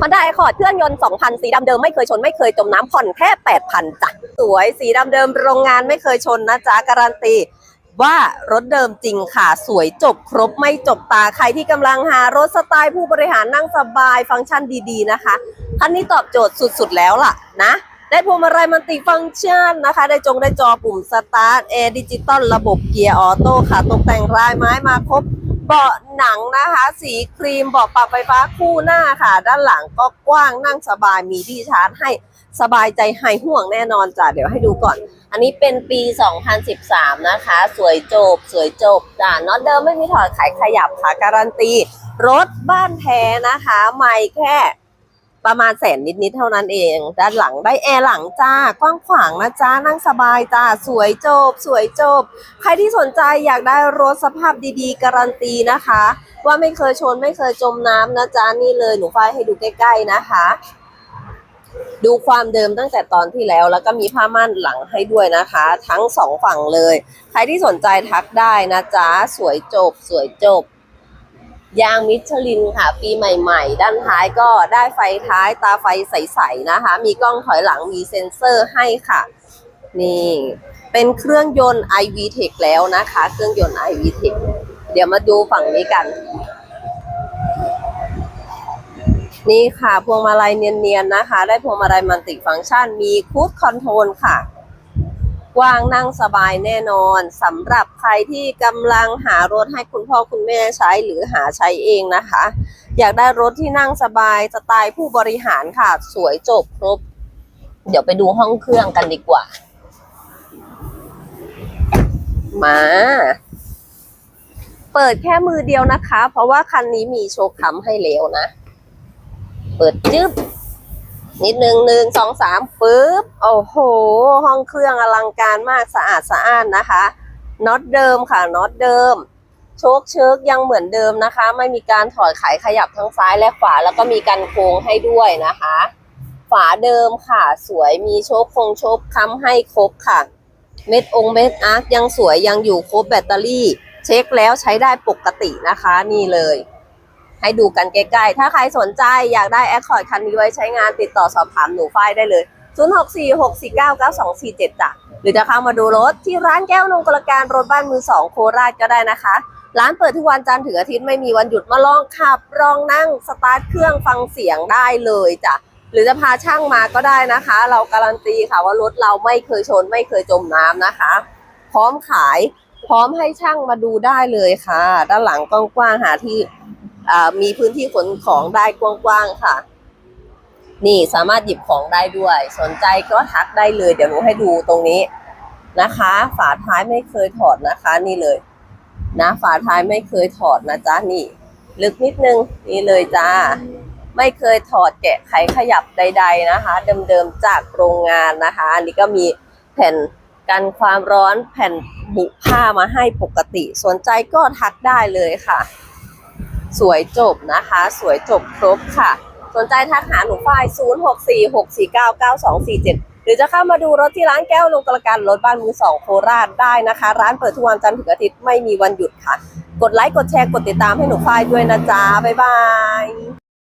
ฮอนด้าไอคอร์ดเครื่องยนต์ 2,000 สีดำเดิมไม่เคยชนไม่เคยจมน้ำผ่อนแค่ 8,000จ้ะสวยสีดำเดิมโรงงานไม่เคยชนนะจ๊ะการันตีว่ารถเดิมจริงค่ะ สวยจบครบไม่จบตาใครที่กำลังหารถสไตล์ผู้บริหารนั่งสบายฟังก์ชันดีๆนะคะคันนี้ตอบโจทย์สุดๆแล้วล่ะนะได้พวงมาลัยมันติฟังก์ชันนะคะ ได้จงได้จอปุ่มสตาร์ทแอร์ดิจิตอลระบบเกียร์ออโต้ค่ะ ตกแต่งลายไม้มาครบ เบาะหนังนะคะ สีครีมเบาะปรับไฟฟ้าคู่หน้าค่ะ ด้านหลังก็กว้างนั่งสบายมีที่ชาร์จให้สบายใจหายห่วงแน่นอนจ้ะเดี๋ยวให้ดูก่อน อันนี้เป็นปี 2013 นะคะ สวยจบ สวยจบจ้ะน็อตเดิมไม่มีถอดขายขยับค่ะการันตี รถบ้านแท้นะคะ ไม่แค่ ประมาณแสนนิดๆเท่านั้นเอง ด้านหลังได้แอร์หลังจ้ากว้างขวางนะจ้านั่งสบายจ้าสวยจบ สวยจบ ใครที่สนใจอยากได้รถสภาพดีๆ การันตีนะคะ ว่าไม่เคยชนไม่เคยจมน้ำนะจ๊ะนี่เลยหนูฝ้ายให้ดูใกล้ ๆนะคะ ดูความเดิมตั้งแต่ตอนที่แล้ว แล้วก็มีผ้าม่านหลังให้ด้วยนะคะ ทั้งสองฝั่งเลย ใครที่สนใจทักได้นะจ๊ะสวยจบ สวยจบ ยางมิชลินค่ะ ปีใหม่ๆ ด้านท้ายก็ได้ไฟท้ายตาไฟใสๆนะคะ มีกล้องถอยหลังมีเซ็นเซอร์ให้ค่ะ นี่ เป็นเครื่องยนต์ iVTEC แล้วนะคะ เครื่องยนต์ iVTEC เดี๋ยวมาดูฝั่งนี้กัน นี่ค่ะพวงมาลัยเนียนๆนะคะ ได้พวงมาลัยมัลติฟังก์ชัน มีคูดคอนโทรลค่ะ กว้างนั่งสบายแน่นอนสำหรับใครที่กำลังหารถให้คุณพ่อคุณแม่ใช้หรือหาใช้เองนะคะ อยากได้รถที่นั่งสบายสไตล์ผู้บริหารค่ะ สวยจบครบ เดี๋ยวไปดูห้องเครื่องกันดีกว่า มา เปิดแค่มือเดียวนะคะ เพราะว่าคันนี้มีโชว์ค้ำให้แล้วนะ เปิดจึ๊บ นิดนึงหนึ่งสองสามปึ๊บ โอ้โห ห้องเครื่องอลังการมากสะอาดสะอ้านนะคะน็อตเดิมค่ะน็อตเดิม โชคเชิกยังเหมือนเดิมนะคะ ไม่มีการถอดไขขยับทั้งซ้ายและขวา แล้วก็มีกันโค้งให้ด้วยนะคะ ฝาเดิมค่ะ สวยมีโชคคงโชคค้ำให้ครบค่ะ เม็ดองเม็ดอาร์คยังสวยยังอยู่ครบแบตเตอรี่ เช็คแล้วใช้ได้ปกตินะคะ นี่เลย ให้ดูกันใกล้ๆ ถ้าใครสนใจอยากได้แอคคอร์ดคันนี้ไว้ใช้งานติดต่อสอบถามหนูฝ้ายได้เลย 0646499247จ้ะหรือจะเข้ามาดูรถที่ร้านแก้วนงกลการรถบ้านมือสองโคราชก็ได้นะคะ ร้านเปิดทุกวันจันทร์ถึงอาทิตย์ไม่มีวันหยุดมาลองขับลองนั่งสตาร์ทเครื่องฟังเสียงได้เลยจ้ะหรือจะพาช่างมาก็ได้นะคะ เราการันตีค่ะว่ารถเราไม่เคยชนไม่เคยจมน้ำนะคะ พร้อมขายพร้อมให้ช่างมาดูได้เลยค่ะ ด้านหลังกว้างๆหาที่ มีพื้นที่ขนของได้กว้างๆค่ะ นี่สามารถหยิบของได้ด้วย สนใจก็ทักได้เลย เดี๋ยวหนูให้ดูตรงนี้นะคะ ฝาท้ายไม่เคยถอดนะคะ นี่เลย นะ ฝาท้ายไม่เคยถอดนะจ๊ะนี่ ลึกนิดนึงนี่เลยจ้า ไม่เคยถอดแกะไขขยับใด ๆนะคะ เดิมๆจากโรงงานนะคะ อันนี้ก็มีแผ่นกันความร้อนแผ่นบุผ้ามาให้ปกติ สนใจก็ทักได้เลยค่ะ สวยจบนะคะ สวยจบครบค่ะ สนใจทักหาหนูฝ้าย0646499247 หรือจะเข้ามาดูรถที่ร้านแก้วลงกระการรถบ้านมือสองโคราชได้นะคะ ร้านเปิดทุกวันจันทร์ถึงอาทิตย์ไม่มีวันหยุดค่ะ กดไลค์กดแชร์กดติดตามให้หนูฝ้ายด้วยนะจ๊ะบ๊ายบาย